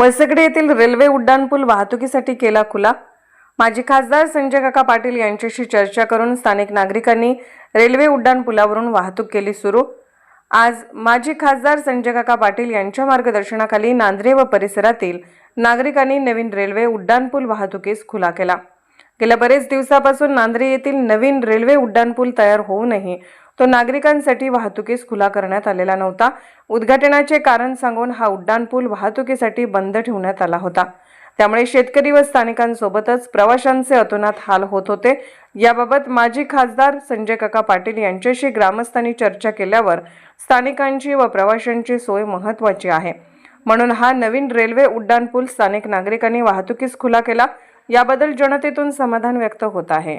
वसकडे येथील रेल्वे उड्डाणपूल वाहतुकीसाठी केला खुला. माजी खासदार संजय काका पाटील यांच्याशी चर्चा करून स्थानिक नागरिकांनी रेल्वे उड्डाणपुलावरून वाहतूक केली सुरू. आज माजी खासदार संजय काका पाटील यांच्या मार्गदर्शनाखाली नांद्रे व परिसरातील नागरिकांनी नवीन रेल्वे उड्डाणपूल वाहतुकीस खुला केला. गेल्या बरेच दिवसापासून नांद्रे येथील नवीन रेल्वे उड्डाणपूल तयार होऊनही तो नागरिकांसाठी वाहतुकीस खुला करण्यात आलेला नव्हता. उद्घाटनाचे कारण सांगून हा उड्डाणपूल वाहतुकीसाठी बंद ठेवण्यात आला होता. त्यामुळे शेतकरी व स्थानिकांसोबतच प्रवाशांचे अतोनात हाल होत होते. याबाबत माजी खासदार संजय काका पाटील यांच्याशी ग्रामस्थांनी चर्चा केल्यावर स्थानिकांची व प्रवाशांची सोय महत्त्वाची आहे. म्हणून हा नवीन रेल्वे उड्डाणपूल स्थानिक नागरिकांनी वाहतुकीस खुला केला. याबद्दल जनतेतून समाधान व्यक्त होत आहे.